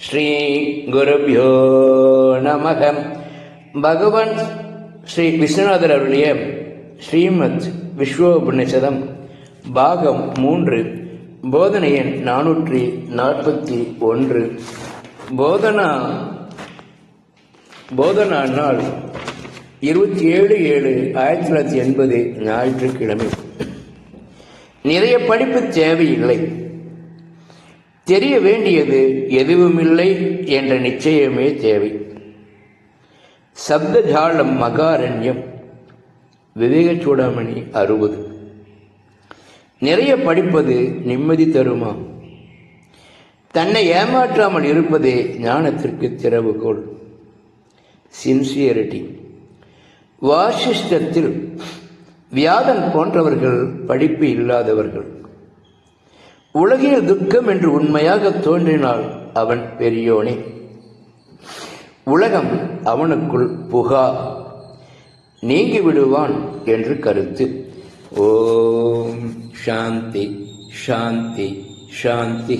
குருபியோ நமகம் பகவான் ஸ்ரீ விஸ்வநாதர் அவருடைய ஸ்ரீமத் விஸ்வோபநிஷதம் பாகம் மூன்று போதனை எண் நானூற்றி நாற்பத்தி ஒன்று. போதனா போதனா நாள் இருபத்தி ஏழு ஏழு ஆயிரத்தி தொள்ளாயிரத்தி எண்பது ஞாயிற்றுக்கிழமை. நிறைய படிப்பு தேவையில்லை. தெரிய வேண்டியது எதுவுமில்லை என்ற நிச்சயமே தேவை. சப்தஜாலம் மகாரண்யம். விவேக சூடாமணி அறுபது. நிறைய படிப்பது நிம்மதி தருமா? தன்னை ஏமாற்றாமல் இருப்பதே ஞானத்திற்கு திறவுகோள். சின்சியரிட்டி. வாசிஷ்டத்தில் வியாதன் போன்றவர்கள் படிப்பு இல்லாதவர்கள். உலகில் துக்கம் என்று உண்மையாக தோன்றினால் அவன் பெரியோனே. உலகம் அவனுக்குள் புகா. நீங்கி விடுவான் என்று கருத்து. ஓம் சாந்தி சாந்தி சாந்தி